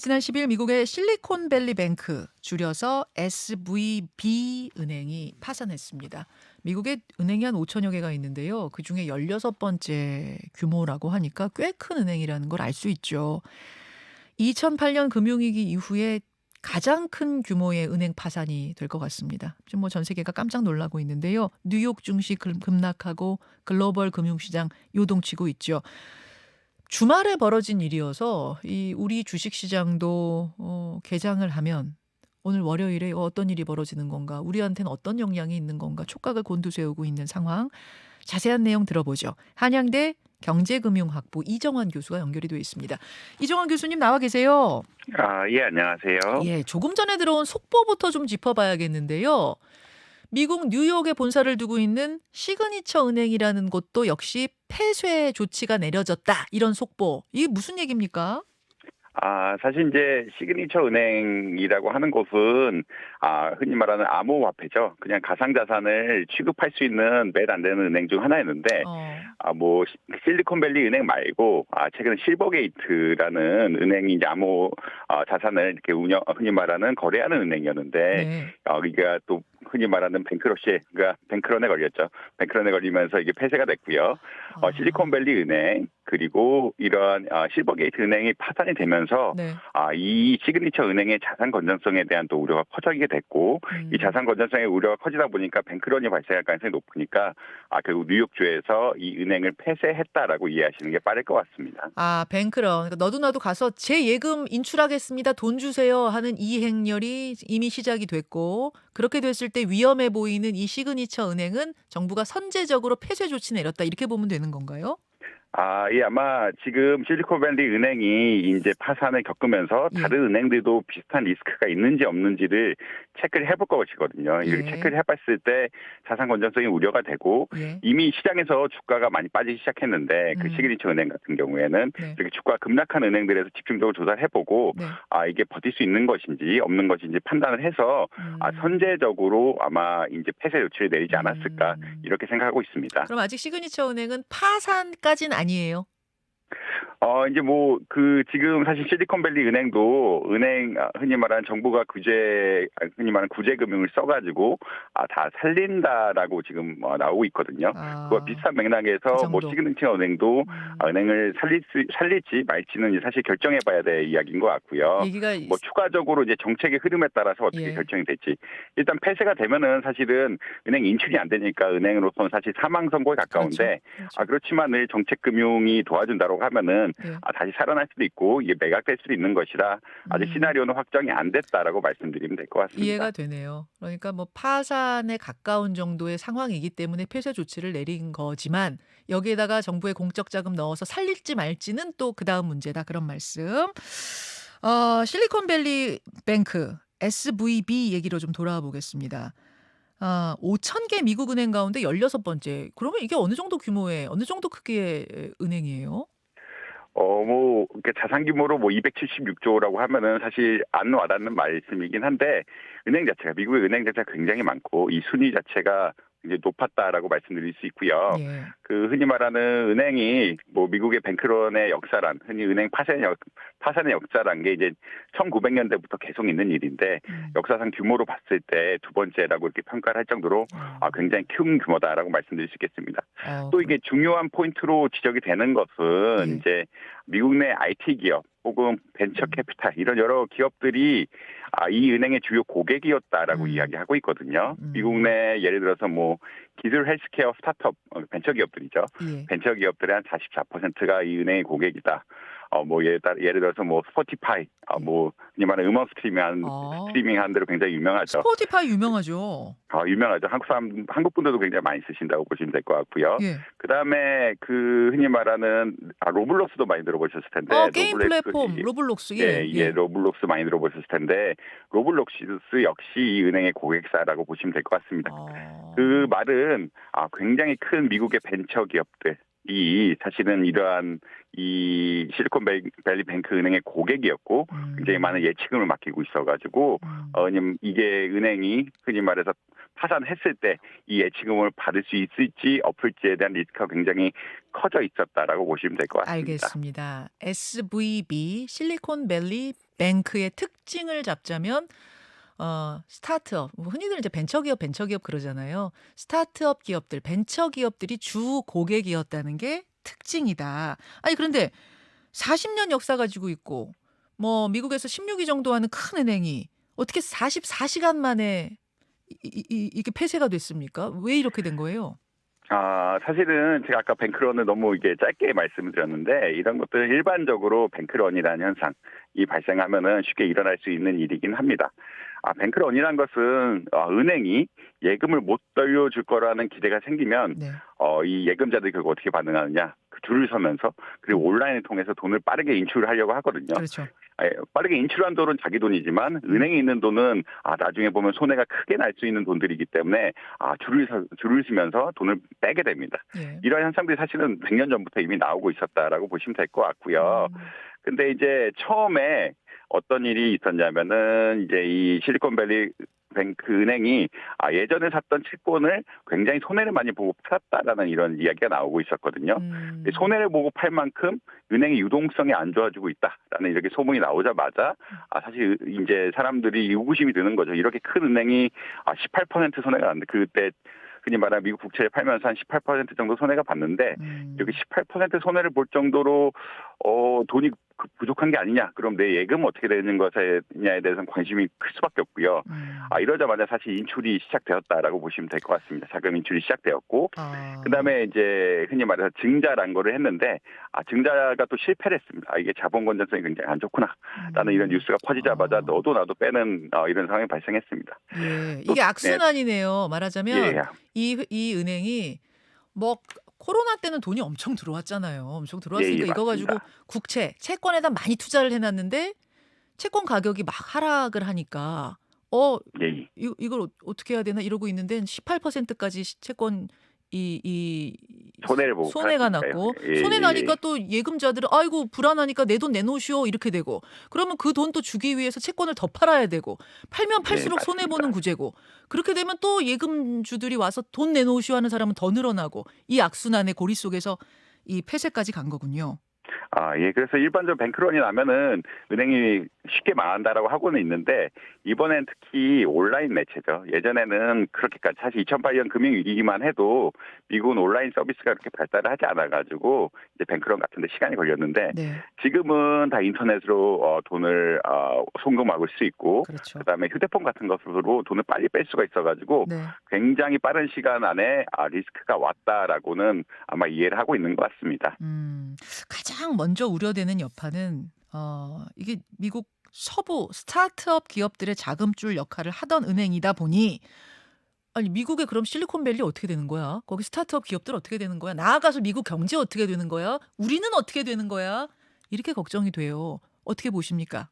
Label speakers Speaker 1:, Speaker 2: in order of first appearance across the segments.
Speaker 1: 지난 10일 미국의 실리콘밸리 뱅크 줄여서 SVB 은행이 파산했습니다. 미국에 은행이 한 5천여 개가 있는데요. 그중에 16번째 규모라고 하니까 꽤 큰 은행이라는 걸 알 수 있죠. 2008년 금융위기 이후에 가장 큰 규모의 은행 파산이 될 것 같습니다. 지금 뭐 전 세계가 깜짝 놀라고 있는데요. 뉴욕 증시 금- 급락하고 글로벌 금융시장 요동치고 있죠. 주말에 벌어진 일이어서 이 우리 주식 시장도 어, 개장을 하면 오늘 월요일에 어떤 일이 벌어지는 건가, 우리한테는 어떤 영향이 있는 건가 촉각을 곤두세우고 있는 상황. 자세한 내용 들어보죠. 한양대 경제금융학부 이정환 교수가 연결이 되어 있습니다. 이정환 교수님 나와 계세요.
Speaker 2: 아, 예, 안녕하세요.
Speaker 1: 예, 조금 전에 들어온 속보부터 좀 짚어봐야겠는데요. 미국 뉴욕에 본사를 두고 있는 시그니처 은행이라는 곳도 역시 폐쇄 조치가 내려졌다. 이런 속보. 이게 무슨 얘기입니까?
Speaker 2: 아, 사실 이제 시그니처 은행이라고 하는 곳은 아, 흔히 말하는 암호화폐죠. 그냥 가상자산을 취급할 수 있는 매일 안 되는 은행 중 하나였는데
Speaker 1: 어,
Speaker 2: 아, 뭐 시- 실리콘밸리 은행 말고 아, 최근 실버게이트라는 은행이 이제 암호 아, 자산을 이렇게 운영 흔히 말하는 거래하는 은행이었는데
Speaker 1: 네.
Speaker 2: 어, 이게 또 흔히 말하는 뱅크러시, 그러니까 뱅크런에 걸렸죠. 뱅크런에 걸리면서 이게 폐쇄가 됐고요. 어,
Speaker 1: 어,
Speaker 2: 실리콘밸리 은행 그리고 이러한 어, 실버게이트 은행이 파산이 되면서
Speaker 1: 네.
Speaker 2: 아, 이 시그니처 은행의 자산 건전성에 대한 또 우려가 커지게 됐고
Speaker 1: 음.
Speaker 2: 이 자산 건전성의 우려가 커지다 보니까 뱅크런이 발생할 가능성이 높으니까 아, 결국 뉴욕주에서 이 은행을 폐쇄했다라고 이해하시는 게 빠를 것 같습니다.
Speaker 1: 아, 뱅크런. 그러니까 너도 나도 가서 제 예금 인출하겠습니다. 돈 주세요 하는 이 행렬이 이미 시작이 됐고 그렇게 됐을 때 위험해 보이는 이 시그니처 은행은 정부가 선제적으로 폐쇄 조치 내렸다. 이렇게 보면 되는 건가요?
Speaker 2: 아, 예, 아마 지금 실리콘밸리 은행이 이제 파산을 겪으면서
Speaker 1: 예.
Speaker 2: 다른 은행들도 비슷한 리스크가 있는지 없는지를 체크를 해볼 것이거든요.
Speaker 1: 예.
Speaker 2: 체크를 해봤을 때 자산 건전성이 우려가 되고
Speaker 1: 예.
Speaker 2: 이미 시장에서 주가가 많이 빠지기 시작했는데 그
Speaker 1: 음.
Speaker 2: 시그니처 은행 같은 경우에는
Speaker 1: 네.
Speaker 2: 이렇게 주가 급락한 은행들에서 집중적으로 조사를 해보고
Speaker 1: 네.
Speaker 2: 아 이게 버틸 수 있는 것인지 없는 것인지 판단을 해서 아
Speaker 1: 음.
Speaker 2: 선제적으로 아마 이제 폐쇄 조치를 내리지 않았을까
Speaker 1: 음.
Speaker 2: 이렇게 생각하고 있습니다.
Speaker 1: 그럼 아직 시그니처 은행은 파산까지는 아니 에요.
Speaker 2: 어 이제 뭐 그 지금 사실 실리콘밸리 은행도 은행 아, 흔히 말하는 정부가 구제 아, 흔히 말하는 구제 금융을 써가지고 아 다 살린다라고 지금 어, 나오고 있거든요.
Speaker 1: 아,
Speaker 2: 그와 비슷한 맥락에서
Speaker 1: 그
Speaker 2: 뭐. 시그니처 은행도
Speaker 1: 음.
Speaker 2: 아, 은행을 살릴 수, 살릴지 말지는 사실 결정해봐야 될 이야기인 것 같고요.
Speaker 1: 얘기가
Speaker 2: 뭐 추가적으로 이제 정책의 흐름에 따라서 어떻게
Speaker 1: 예.
Speaker 2: 결정이 될지 일단 폐쇄가 되면은 사실은 은행 인출이 안 되니까 은행으로서는 사실 사망 선고에 가까운데
Speaker 1: 그렇죠.
Speaker 2: 아 그렇지만 늘 정책 금융이 도와준다고 하면은
Speaker 1: 예.
Speaker 2: 아, 다시 살아날 수도 있고 이게 매각될 수도 있는 것이라 아직
Speaker 1: 음.
Speaker 2: 시나리오는 확정이 안 됐다라고 말씀드리면 될 것 같습니다.
Speaker 1: 이해가 되네요. 그러니까 뭐 파산에 가까운 정도의 상황이기 때문에 폐쇄 조치를 내린 거지만 여기에다가 정부의 공적 자금 넣어서 살릴지 말지는 또 그 다음 문제다 그런 말씀. 어, 실리콘밸리 뱅크 SVB 얘기로 좀 돌아와 보겠습니다. 아, 5천 개 미국 은행 가운데 16번째. 그러면 이게 어느 정도 규모의 어느 정도 크기의 은행이에요?
Speaker 2: 어, 뭐, 이렇게 자산 규모로 뭐 276조라고 하면은 사실 안 와닿는 말씀이긴 한데, 은행 자체가, 미국의 은행 자체가 굉장히 많고, 이 순위 자체가 이제 높았다라고 말씀드릴 수 있고요.
Speaker 1: 예.
Speaker 2: 그 흔히 말하는 은행이 뭐 미국의 뱅크런의 역사란, 흔히 은행 파산의, 역, 파산의 역사란 게 이제 1900년대부터 계속 있는 일인데,
Speaker 1: 음.
Speaker 2: 역사상 규모로 봤을 때 두 번째라고 이렇게 평가를 할 정도로 아, 굉장히 큰 규모다라고 말씀드릴 수 있겠습니다.
Speaker 1: 어,
Speaker 2: 또 이게 중요한 포인트로 지적이 되는 것은
Speaker 1: 예.
Speaker 2: 이제 미국 내 IT 기업 혹은 벤처
Speaker 1: 음.
Speaker 2: 캐피탈 이런 여러 기업들이 아, 이 은행의 주요 고객이었다라고
Speaker 1: 음.
Speaker 2: 이야기하고 있거든요.
Speaker 1: 음.
Speaker 2: 미국 내 예를 들어서 뭐 기술 헬스케어 스타트업 어, 벤처 기업들이죠.
Speaker 1: 예.
Speaker 2: 벤처 기업들의 한 44%가 이 은행의 고객이다. 어, 뭐 예를, 따- 예를 들어서 뭐 스포티파이, 어, 뭐 흔히 말하는 음원 스트리밍한
Speaker 1: 어.
Speaker 2: 스트리밍한 대로 굉장히 유명하죠.
Speaker 1: 스포티파이 유명하죠.
Speaker 2: 어, 유명하죠. 한국 사람, 한국 분들도 굉장히 많이 쓰신다고 보시면 될 것 같고요.
Speaker 1: 예.
Speaker 2: 그 다음에 그 흔히 말하는 아, 로블록스도 많이 들어보셨을 텐데.
Speaker 1: 어, 게임
Speaker 2: 로블록스,
Speaker 1: 플랫폼
Speaker 2: 예,
Speaker 1: 로블록스
Speaker 2: 예, 예, 로블록스 많이 들어보셨을 텐데 로블록스 역시 이 은행의 고객사라고 보시면 될 것 같습니다.
Speaker 1: 어.
Speaker 2: 그 말은 아, 굉장히 큰 미국의 벤처 기업들 이 사실은 이러한 이 실리콘밸리 뱅크 은행의 고객이었고
Speaker 1: 음.
Speaker 2: 굉장히 많은 예치금을 맡기고 있어가지고
Speaker 1: 음.
Speaker 2: 어, 이게 은행이 흔히 말해서 파산했을 때 이 예치금을 받을 수 있을지 없을지에 대한 리스크가 굉장히 커져 있었다라고 보시면 될 것 같습니다.
Speaker 1: 알겠습니다. SVB 실리콘밸리 뱅크의 특징을 잡자면 어, 스타트업 뭐 흔히들 이제 벤처기업 벤처기업 그러잖아요. 스타트업 기업들 벤처 기업들이 주 고객이었다는 게 특징이다. 아니 그런데 40년 역사 가지고 있고 뭐 미국에서 16위 정도 하는 큰 은행이 어떻게 44시간 만에 이, 이, 이게 폐쇄가 됐습니까? 왜 이렇게 된 거예요?
Speaker 2: 아, 사실은 제가 아까 뱅크런을 너무 이게 짧게 말씀을 드렸는데 이런 것들은 일반적으로 뱅크런이라는 현상이 발생하면은 쉽게 일어날 수 있는 일이긴 합니다. 아, 뱅크런이란 것은 어, 은행이 예금을 못 돌려줄 거라는 기대가 생기면
Speaker 1: 네.
Speaker 2: 어, 이 예금자들이 그거 어떻게 반응하느냐? 그 줄을 서면서 그리고 온라인을 통해서 돈을 빠르게 인출을 하려고 하거든요.
Speaker 1: 그렇죠.
Speaker 2: 예, 빠르게 인출한 돈은 자기 돈이지만 은행에 있는 돈은 아 나중에 보면 손해가 크게 날 수 있는 돈들이기 때문에 아 줄을 서, 줄을 서면서 돈을 빼게 됩니다.
Speaker 1: 예.
Speaker 2: 이런 현상들이 사실은 100년 전부터 이미 나오고 있었다라고 보시면 될 것 같고요.
Speaker 1: 음.
Speaker 2: 근데 이제 처음에 어떤 일이 있었냐면은 이제 이 실리콘밸리 뱅크 은행이 아 예전에 샀던 채권을 굉장히 손해를 많이 보고 팔았다라는 이런 이야기가 나오고 있었거든요.
Speaker 1: 음.
Speaker 2: 손해를 보고 팔 만큼 은행의 유동성이 안 좋아지고 있다라는 이렇게 소문이 나오자마자 아 사실 이제 사람들이 의구심이 드는 거죠. 이렇게 큰 은행이 아 18% 손해가 났는데 그때 흔히 말하는 미국 국채를 팔면서 한 18% 정도 손해가 봤는데
Speaker 1: 음.
Speaker 2: 이렇게 18% 손해를 볼 정도로 어 돈이 그- 부족한 게 아니냐. 그럼 내 예금 어떻게 되는 것이냐에 대해서는 관심이 클 수밖에 없고요.
Speaker 1: 음.
Speaker 2: 아 이러자마자 사실 인출이 시작되었다라고 보시면 될 것 같습니다. 자금 인출이 시작되었고
Speaker 1: 아.
Speaker 2: 그다음에 이제 흔히 말해서 증자란 거를 했는데 아 증자가 또 실패를 했습니다. 아, 이게 자본 건전성이 굉장히 안 좋구나라는
Speaker 1: 음.
Speaker 2: 이런 뉴스가 퍼지자마자
Speaker 1: 아.
Speaker 2: 너도 나도 빼는 어, 이런 상황이 발생했습니다.
Speaker 1: 예.
Speaker 2: 또-
Speaker 1: 이게 악순환이네요. 말하자면
Speaker 2: 예,
Speaker 1: 이, 이 은행이 뭐 코로나 때는 돈이 엄청 들어왔잖아요. 엄청 들어왔으니까
Speaker 2: 예, 예,
Speaker 1: 이거 가지고
Speaker 2: 맞습니다.
Speaker 1: 국채, 채권에다 많이 투자를 해놨는데 채권 가격이 막 하락을 하니까 어
Speaker 2: 예, 예.
Speaker 1: 이, 이걸 어- 어떻게 해야 되나 이러고 있는데 18%까지 채권 이, 이
Speaker 2: 손해를 보고
Speaker 1: 손해가. 났고
Speaker 2: 예,
Speaker 1: 손해
Speaker 2: 예,
Speaker 1: 나니까 또 예금자들은 아이고 불안하니까 내 돈 내놓으시오 이렇게 되고 그러면 그 돈 또 주기 위해서 채권을 더 팔아야 되고 팔면 팔수록
Speaker 2: 네,
Speaker 1: 손해
Speaker 2: 맞습니다.
Speaker 1: 보는 구제고 그렇게 되면 또 예금주들이 와서 돈 내놓으시오 하는 사람은 더 늘어나고 이 악순환의 고리 속에서 이 폐쇄까지 간 거군요.
Speaker 2: 아, 예. 그래서 일반적으로 뱅크런이 나면은 은행이 쉽게 망한다라고 하고는 있는데 이번엔 특히 온라인 매체죠. 예전에는 그렇게까지 사실 2008년 금융위기만 해도 미국은 온라인 서비스가 그렇게 발달을 하지 않아가지고 이제 뱅크런 같은데 시간이 걸렸는데
Speaker 1: 네,
Speaker 2: 지금은 다 인터넷으로 어, 돈을 어, 송금하고 수 있고
Speaker 1: 그렇죠.
Speaker 2: 그다음에 휴대폰 같은 것으로 돈을 빨리 뺄 수가 있어가지고
Speaker 1: 네,
Speaker 2: 굉장히 빠른 시간 안에 아, 리스크가 왔다라고는 아마 이해를 하고 있는 것 같습니다.
Speaker 1: 음, 가장 먼저 우려되는 여파는 어, 이게 미국 서부 스타트업 기업들의 자금줄 역할을 하던 은행이다 보니 아니 미국의 그럼 실리콘밸리 어떻게 되는 거야? 거기 스타트업 기업들 어떻게 되는 거야? 나아가서 미국 경제 어떻게 되는 거야? 우리는 어떻게 되는 거야? 이렇게 걱정이 돼요. 어떻게 보십니까?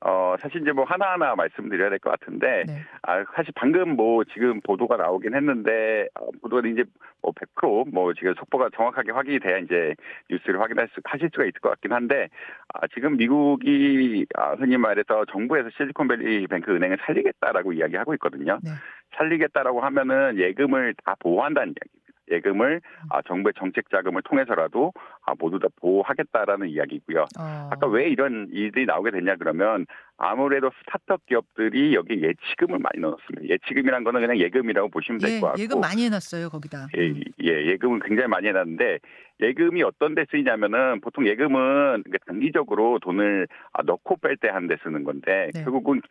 Speaker 2: 어, 사실 이제 뭐 하나하나 말씀드려야 될 것 같은데,
Speaker 1: 네.
Speaker 2: 아, 사실 방금 뭐 지금 보도가 나오긴 했는데, 어, 보도가 이제 뭐 100%뭐 지금 속보가 정확하게 확인이 돼야 이제 뉴스를 확인할 수, 하실 수가 있을 것 같긴 한데, 아, 지금 미국이 아, 흔히 말해서 정부에서 실리콘밸리 뱅크 은행을 살리겠다라고 이야기하고 있거든요.
Speaker 1: 네.
Speaker 2: 살리겠다라고 하면은 예금을 다 보호한다는 이야기입니다. 예금을 아, 정부의 정책 자금을 통해서라도 아, 모두 다 보호하겠다라는 이야기고요.
Speaker 1: 어,
Speaker 2: 아까 왜 이런 일들이 나오게 됐냐 그러면 아무래도 스타트업 기업들이 여기 예치금을 많이 넣었습니다. 예치금이란 거는 그냥 예금이라고 보시면 될
Speaker 1: 예,
Speaker 2: 것 같고
Speaker 1: 예금 많이 해놨어요 거기다.
Speaker 2: 예,
Speaker 1: 음.
Speaker 2: 예, 예금은 굉장히 많이 해놨는데 예금이 어떤 데 쓰이냐면은 보통 예금은 그러니까 단기적으로 돈을 아, 넣고 뺄 때 한 데 쓰는 건데
Speaker 1: 네.
Speaker 2: 결국은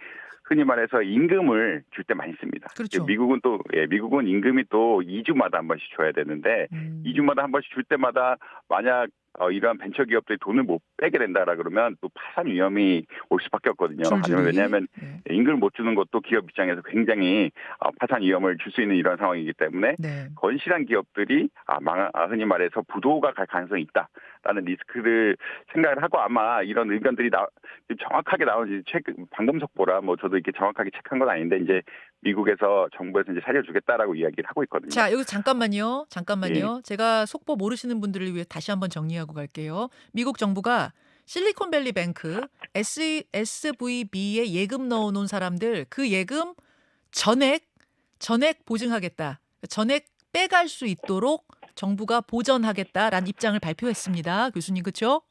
Speaker 2: 흔히 말해서 임금을 줄 때 많이 씁니다.
Speaker 1: 그렇죠.
Speaker 2: 미국은 또 예, 미국은 임금이 또 2주마다 한 번씩 줘야 되는데
Speaker 1: 음.
Speaker 2: 2주마다 한 번씩 줄 때마다 만약 어, 이러한 벤처 기업들이 돈을 못 빼게 된다라 그러면 또 파산 위험이 올 수밖에 없거든요.
Speaker 1: 줄줄이.
Speaker 2: 왜냐하면
Speaker 1: 예.
Speaker 2: 임금을 못 주는 것도 기업 입장에서 굉장히 어, 파산 위험을 줄 수 있는 이런 상황이기 때문에
Speaker 1: 네.
Speaker 2: 건실한 기업들이 아, 망, 아, 흔히 말해서 부도가 갈 가능성이 있다라는 리스크를 생각을 하고 아마 이런 의견들이 나, 정확하게 나온 최근 방금 속보라 뭐 저도 이렇게 정확하게 체크한 건 아닌데 이제 미국에서 정부에서 이제 살려주겠다라고 이야기를 하고 있거든요.
Speaker 1: 자, 여기 잠깐만요. 잠깐만요.
Speaker 2: 예.
Speaker 1: 제가 속보 모르시는 분들을 위해 다시 한번 정리하고 갈게요. 미국 정부가 실리콘밸리 뱅크 S, SVB에 예금 넣어 놓은 사람들 그 예금 전액 전액 보증하겠다. 전액 빼갈 수 있도록 정부가 보전하겠다라는 입장을 발표했습니다. 교수님 그렇죠?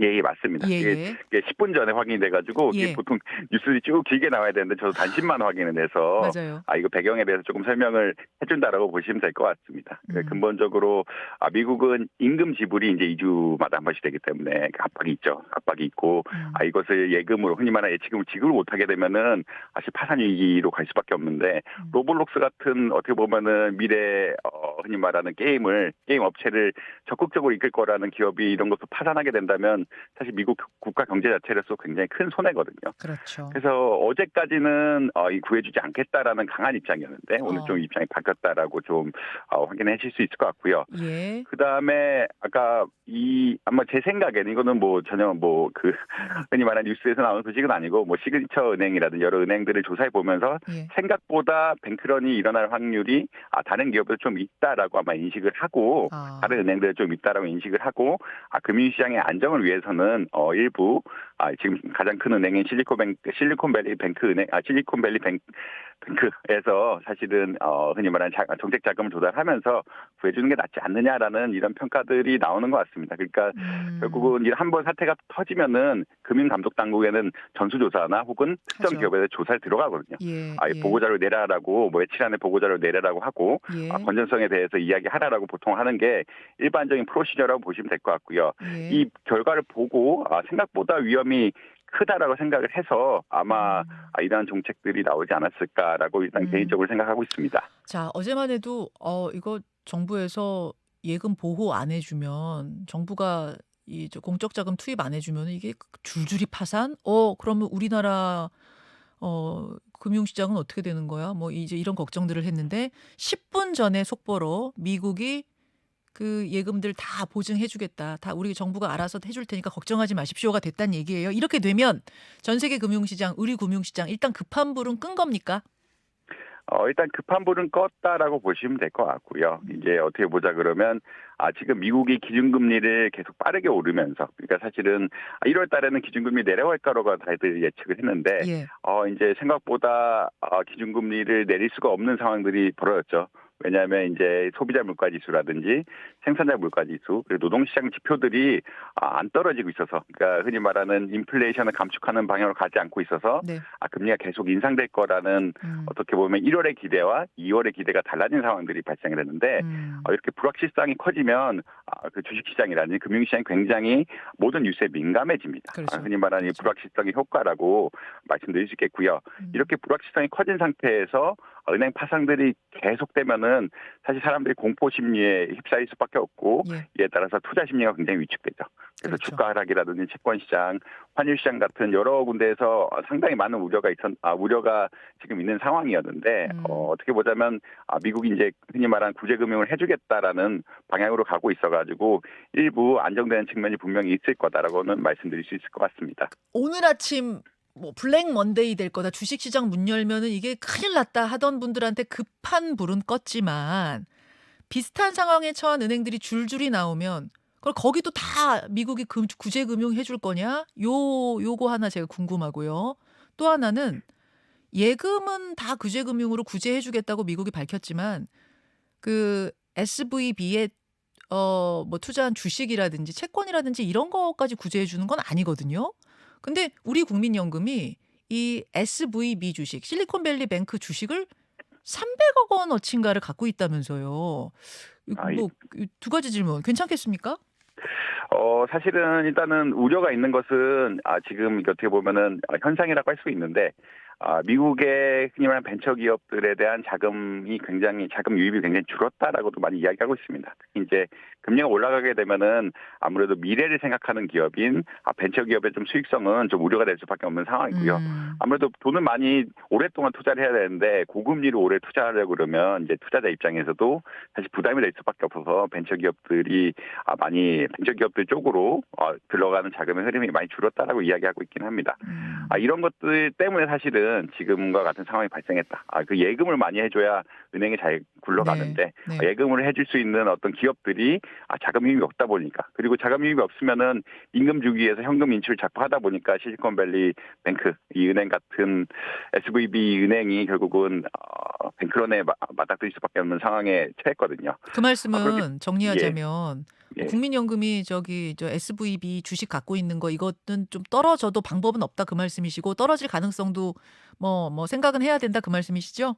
Speaker 2: 예, 예, 맞습니다.
Speaker 1: 예, 예.
Speaker 2: 이게 10분 전에 확인이 돼가지고
Speaker 1: 예.
Speaker 2: 보통 뉴스들이 쭉 길게 나와야 되는데 저도 단신만 확인을 해서
Speaker 1: 맞아요.
Speaker 2: 아 이거 배경에 대해서 조금 설명을 해준다라고 보시면 될 것 같습니다. 그러니까
Speaker 1: 음.
Speaker 2: 근본적으로 아 미국은 임금 지불이 이제 2주마다 한 번씩 되기 때문에 그 압박이 있죠. 압박이 있고
Speaker 1: 음.
Speaker 2: 아 이것을 예금으로 흔히 말하는 예치금을 지급을 못하게 되면은 사실 파산 위기로 갈 수밖에 없는데
Speaker 1: 음.
Speaker 2: 로블록스 같은 어떻게 보면은 미래 어, 흔히 말하는 게임을 게임 업체를 적극적으로 이끌 거라는 기업이 이런 것도 파산하게 된다면 사실 미국 국가 경제 자체로서 굉장히 큰 손해거든요.
Speaker 1: 그렇죠.
Speaker 2: 그래서 어제까지는 어, 이 구해주지 않겠다라는 강한 입장이었는데 오늘
Speaker 1: 어.
Speaker 2: 좀 입장이 바뀌었다라고 좀 어, 확인하실 수 있을 것 같고요.
Speaker 1: 예.
Speaker 2: 그 다음에 아까 이 아마 제 생각에는 이거는 뭐 전혀 뭐 그 흔히 말하는 뉴스에서 나오는 소식은 아니고 뭐 시그니처 은행이라든 여러 은행들을 조사해 보면서
Speaker 1: 예.
Speaker 2: 생각보다 뱅크런이 일어날 확률이 아, 다른 기업보다 좀 있다라고 아마 인식을 하고
Speaker 1: 아.
Speaker 2: 다른 은행들 좀 있다라고 인식을 하고 아, 금융시장의 안정을 위해 서는 어, 일부 아, 지금 가장 큰 은행인 실리콘뱅크 실리콘밸리 뱅크 은행 아 실리콘밸리 뱅, 뱅크에서 사실은 어, 흔히 말하는 자, 정책 자금을 조달하면서 구해주는 게 낫지 않느냐라는 이런 평가들이 나오는 것 같습니다. 그러니까
Speaker 1: 음.
Speaker 2: 결국은 이한번 사태가 터지면은 금융감독 당국에는 전수조사나 혹은 특정
Speaker 1: 하죠.
Speaker 2: 기업에 조사를 들어가거든요.
Speaker 1: 예.
Speaker 2: 아,
Speaker 1: 예.
Speaker 2: 보고자료 내라라고 뭐 안에 보고자료 내라라고 하고
Speaker 1: 예.
Speaker 2: 아, 건전성에 대해서 이야기하라라고 보통 하는 게 일반적인 프로시저라고 보시면 될 것 같고요.
Speaker 1: 예.
Speaker 2: 이 결과를 보고 아, 생각보다 위험이 크다라고 생각을 해서 아마
Speaker 1: 음.
Speaker 2: 아, 이러한 정책들이 나오지 않았을까라고 일단
Speaker 1: 음.
Speaker 2: 개인적으로 생각하고 있습니다.
Speaker 1: 자, 어제만 해도 어 이거 정부에서 예금 보호 안 해주면 정부가 이저 공적 자금 투입 안 해주면 이게 줄줄이 파산? 어 그러면 우리나라 어 금융시장은 어떻게 되는 거야? 뭐 이제 이런 걱정들을 했는데 10분 전에 속보로 미국이 그 예금들 다 보증해주겠다. 다 우리 정부가 알아서 해줄 테니까 걱정하지 마십시오가 됐다는 얘기예요. 이렇게 되면 전 세계 금융시장, 우리 금융시장 일단 급한 불은 끈 겁니까?
Speaker 2: 어, 일단 급한 불은 껐다라고 보시면 될 것 같고요. 이제 어떻게 보자 그러면 아, 지금 미국이 기준금리를 계속 빠르게 오르면서 그러니까 사실은 1월 달에는 기준금리 내려갈 거라고 다들 예측을 했는데
Speaker 1: 예.
Speaker 2: 어, 이제 생각보다 어, 기준금리를 내릴 수가 없는 상황들이 벌어졌죠. 왜냐하면 이제 소비자 물가 지수라든지 생산자 물가 지수 그리고 노동시장 지표들이 아, 안 떨어지고 있어서 그러니까 흔히 말하는 인플레이션을 감축하는 방향으로 가지 않고 있어서
Speaker 1: 네.
Speaker 2: 아, 금리가 계속 인상될 거라는
Speaker 1: 음.
Speaker 2: 어떻게 보면 1월의 기대와 2월의 기대가 달라진 상황들이 발생을 했는데
Speaker 1: 음.
Speaker 2: 어, 이렇게 불확실성이 커지면 아, 그 주식시장이라든지 금융시장이 굉장히 모든 뉴스에 민감해집니다.
Speaker 1: 그렇죠.
Speaker 2: 아, 흔히 말하는 이
Speaker 1: 그렇죠.
Speaker 2: 불확실성의 효과라고 말씀드릴 수 있겠고요.
Speaker 1: 음.
Speaker 2: 이렇게 불확실성이 커진 상태에서 은행 파산들이 계속되면은 사실 사람들이 공포 심리에 휩싸일 수밖에 없고
Speaker 1: 예.
Speaker 2: 이에 따라서 투자 심리가 굉장히 위축되죠. 그래서
Speaker 1: 그렇죠.
Speaker 2: 주가 하락이라든지 채권 시장, 환율 시장 같은 여러 군데에서 상당히 많은 우려가 있었 아 우려가 지금 있는 상황이었는데
Speaker 1: 음.
Speaker 2: 어, 어떻게 보자면 아, 미국이 이제 흔히 말하는 구제 금융을 해주겠다라는 방향으로 가고 있어가 지고 일부 안정되는 측면이 분명히 있을 거다라고는 말씀드릴 수 있을 것 같습니다.
Speaker 1: 오늘 아침 뭐 블랙 먼데이 될 거다. 주식 시장 문 열면은 이게 큰일 났다 하던 분들한테 급한 불은 껐지만 비슷한 상황에 처한 은행들이 줄줄이 나오면 그걸 거기도 다 미국이 금, 구제 금융 해줄 거냐? 요 요거 하나 제가 궁금하고요. 또 하나는 예금은 다 구제 금융으로 구제해 주겠다고 미국이 밝혔지만 그 SVB에 어 뭐 투자한 주식이라든지 채권이라든지 이런 거까지 구제해 주는 건 아니거든요. 근데 우리 국민연금이 이 SVB 주식, 실리콘밸리 뱅크 주식을 300억 원 어치인가를 갖고 있다면서요.
Speaker 2: 아, 이-
Speaker 1: 뭐두 가지 질문 괜찮겠습니까?
Speaker 2: 어, 사실은 일단은 우려가 있는 것은 아, 지금 어떻게 보면은 어, 현상이라고 할 수 있는데 아, 미국의 흔히 말하는 벤처 기업들에 대한 자금이 굉장히 자금 유입이 굉장히 줄었다라고도 많이 이야기하고 있습니다. 이제 금리가 올라가게 되면은 아무래도 미래를 생각하는 기업인 아, 벤처 기업의 좀 수익성은 좀 우려가 될 수밖에 없는 상황이고요.
Speaker 1: 음,
Speaker 2: 아무래도 돈을 많이 오랫동안 투자를 해야 되는데 고금리로 오래 투자하려고 그러면 이제 투자자 입장에서도 사실 부담이 될 수밖에 없어서 벤처 기업들이 아, 많이 벤처 기업들 쪽으로 어, 들어가는 자금의 흐름이 많이 줄었다라고 이야기하고 있긴 합니다.
Speaker 1: 음.
Speaker 2: 아, 이런 것들 때문에 사실은 사실은 지금과 같은 상황이 발생했다. 아, 그 예금을 많이 해줘야 은행이 잘 굴러가는데
Speaker 1: 네.
Speaker 2: 아, 예금을 해줄 수 있는 어떤 기업들이 아, 자금 유입이 없다 보니까 그리고 자금 유입이 없으면은 임금 주기 위해서 현금 인출을 자꾸 하다 보니까 실리콘밸리 뱅크 이 은행 같은 SVB 은행이 결국은 어, 뱅크런에 마- 맞닥뜨릴 수밖에 없는 상황에 처했거든요.
Speaker 1: 그 말씀은
Speaker 2: 아,
Speaker 1: 정리하자면
Speaker 2: 예.
Speaker 1: 국민연금이 저기 저 SVB 주식 갖고 있는 거 이것은 좀 떨어져도 방법은 없다 그 말씀이시고 떨어질 가능성도 뭐뭐 생각은 해야 된다 그 말씀이시죠?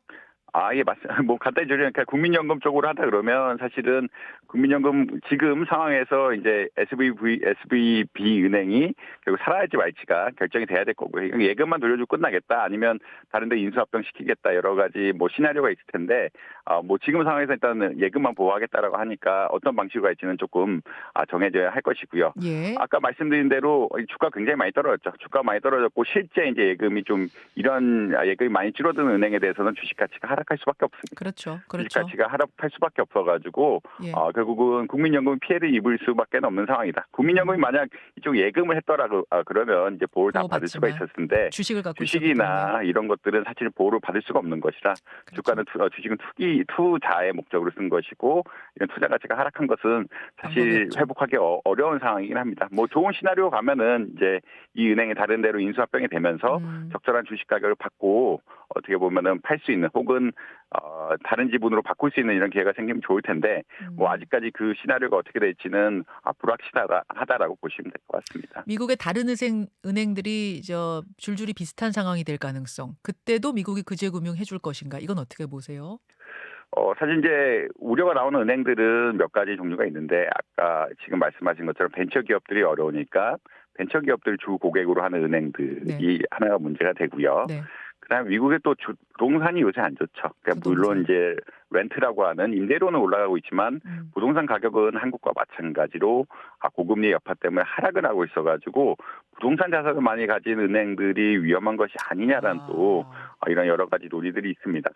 Speaker 2: 아, 예, 맞습니다. 뭐, 간단히 조리니까 국민연금 쪽으로 하다 그러면 사실은 국민연금 지금 상황에서 이제 SVB, SVB 은행이 결국 살아야지 말지가 결정이 돼야 될 거고요. 예금만 돌려주고 끝나겠다 아니면 다른 데 인수합병 시키겠다 여러 가지 뭐 시나리오가 있을 텐데, 아, 뭐 지금 상황에서 일단은 예금만 보호하겠다라고 하니까 어떤 방식으로 할지는 조금 아, 정해져야 할 것이고요.
Speaker 1: 예.
Speaker 2: 아까 말씀드린 대로 주가 굉장히 많이 떨어졌죠. 주가 많이 떨어졌고 실제 이제 예금이 좀 이런 예금이 많이 줄어든 은행에 대해서는 주식 가치가 하락 할 수밖에 없습니다.
Speaker 1: 그렇죠. 그렇죠.
Speaker 2: 가치가 하락할 수밖에 없어가지고
Speaker 1: 예.
Speaker 2: 어, 결국은 국민연금이 피해를 입을 수밖에 없는 상황이다. 국민연금이
Speaker 1: 음.
Speaker 2: 만약 이쪽 예금을 했더라고 아, 그러면 이제 보호를 다 받을 수가 있었을 텐데
Speaker 1: 주식을 갖고.
Speaker 2: 주식이나 이런 것들은 사실 보호를 받을 수가 없는 것이라
Speaker 1: 그렇죠.
Speaker 2: 주가는 투, 어, 주식은 투기 투자의 목적으로 쓴 것이고 이런 투자 가치가 하락한 것은
Speaker 1: 방법이
Speaker 2: 사실. 회복하기 어, 어려운 상황이긴 합니다. 뭐 좋은 시나리오 가면은 이제 이 은행이 다른 데로 인수합병이 되면서
Speaker 1: 음.
Speaker 2: 적절한 주식 가격을 받고 어떻게 보면은 팔 수 있는 혹은 어, 다른 지분으로 바꿀 수 있는 이런 기회가 생기면 좋을 텐데 뭐
Speaker 1: 음.
Speaker 2: 아직까지 그 시나리오가 어떻게 될지는 아, 불확실하다라고 보시면 될 것 같습니다.
Speaker 1: 미국의 다른 은행 은행들이 저 줄줄이 비슷한 상황이 될 가능성. 그때도 미국이 구제금융 해 줄 것인가? 이건 어떻게 보세요?
Speaker 2: 어, 사실 이제 우려가 나오는 은행들은 몇 가지 종류가 있는데 아까 지금 말씀하신 것처럼 벤처 기업들이 어려우니까 벤처 기업들 주 고객으로 하는 은행들이
Speaker 1: 네.
Speaker 2: 하나가 문제가 되고요.
Speaker 1: 네.
Speaker 2: 그다음에 미국의 또 주- 부동산이 요새 안 좋죠. 그러니까. 물론 이제 렌트라고 하는 임대료는 올라가고 있지만
Speaker 1: 음.
Speaker 2: 부동산 가격은 한국과 마찬가지로 아, 고금리 여파 때문에 하락을 하고 있어가지고 부동산 자산을 많이 가진 은행들이 위험한 것이 아니냐라는 또
Speaker 1: 아.
Speaker 2: 어, 이런 여러 가지 논의들이 있습니다.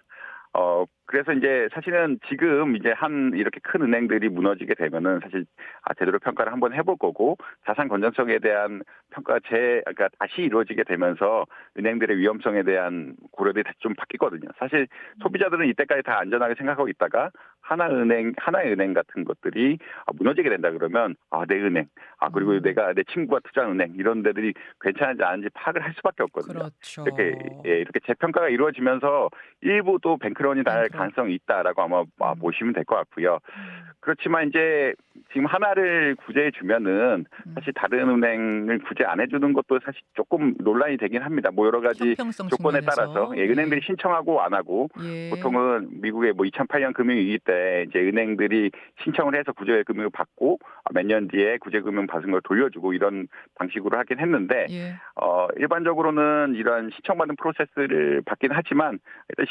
Speaker 2: 어, 그래서 이제 사실은 지금 이제 한 이렇게 큰 은행들이 무너지게 되면은 사실 아, 제대로 평가를 한번 해볼 거고 자산 건전성에 대한 평가 재, 그러니까 다시 이루어지게 되면서 은행들의 위험성에 대한 고려들이 좀 바뀌거든요. 사실 소비자들은 이때까지 다 안전하게 생각하고 있다가 하나 은행, 하나의 은행 같은 것들이 아, 무너지게 된다 그러면 아, 내 은행, 아, 그리고
Speaker 1: 음.
Speaker 2: 내가 내 친구가 투자한 은행 이런 데들이 괜찮은지 아닌지 파악을 할 수밖에 없거든요.
Speaker 1: 그렇죠.
Speaker 2: 이렇게 예, 이렇게 재평가가 이루어지면서 일부 또 뱅크런이 날. 가능성이 있다라고 아마 아,
Speaker 1: 음.
Speaker 2: 보시면 될 것 같고요.
Speaker 1: 음.
Speaker 2: 그렇지만 이제 지금 하나를 구제해 주면은
Speaker 1: 음.
Speaker 2: 사실 다른 은행을 구제 안 해주는 것도 사실 조금 논란이 되긴 합니다. 뭐 여러 가지 조건에
Speaker 1: 측면에서.
Speaker 2: 따라서 예, 은행들이 신청하고 안 하고
Speaker 1: 예.
Speaker 2: 보통은 미국의 뭐 2008년 금융위기 때 이제 은행들이 신청을 해서 구제금융을 받고 몇 년 뒤에 구제금융 받은 걸 돌려주고 이런 방식으로 하긴 했는데
Speaker 1: 예.
Speaker 2: 어, 일반적으로는 이런 신청받은 프로세스를 받긴 하지만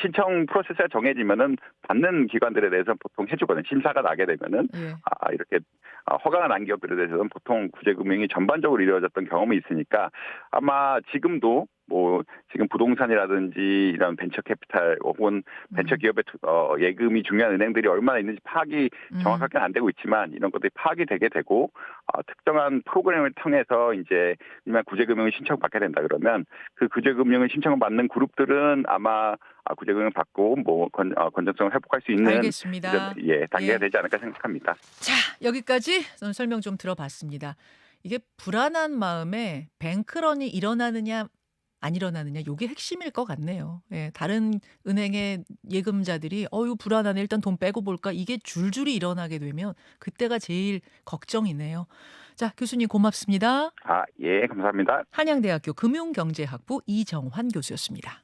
Speaker 2: 신청 프로세스가 정해지면은 받는 기관들에 대해서 보통 해주거든요. 심사가 나게 되면은
Speaker 1: 예.
Speaker 2: 아, 이렇게 아, 허가가 난 기업들에 대해서는 보통 구제금융이 전반적으로 이루어졌던 경험이 있으니까 아마 지금도 뭐 지금 부동산이라든지 이런 벤처 캐피탈 혹은 벤처
Speaker 1: 음.
Speaker 2: 기업의 투- 어, 예금이 중요한 은행들이 얼마나 있는지 파악이
Speaker 1: 음.
Speaker 2: 정확하게는 안 되고 있지만 이런 것들이 파악이 되게 되고 어, 특정한 프로그램을 통해서 이제 구제금융을 신청받게 된다 그러면 그 구제금융을 신청받는 그룹들은 아마 아, 구제금융 받고 뭐 건, 어, 건전성을 회복할 수 있는
Speaker 1: 알겠습니다.
Speaker 2: 이제, 예 단계가
Speaker 1: 예.
Speaker 2: 되지 않을까 생각합니다.
Speaker 1: 자, 여기까지 설명 좀 들어봤습니다. 이게 불안한 마음에 뱅크런이 일어나느냐 안 일어나느냐 요게 핵심일 것 같네요. 예, 다른 은행의 예금자들이 어유 불안하네 일단 돈 빼고 볼까 이게 줄줄이 일어나게 되면 그때가 제일 걱정이네요. 자, 교수님 고맙습니다.
Speaker 2: 아예 감사합니다.
Speaker 1: 한양대학교 금융경제학부 이정환 교수였습니다.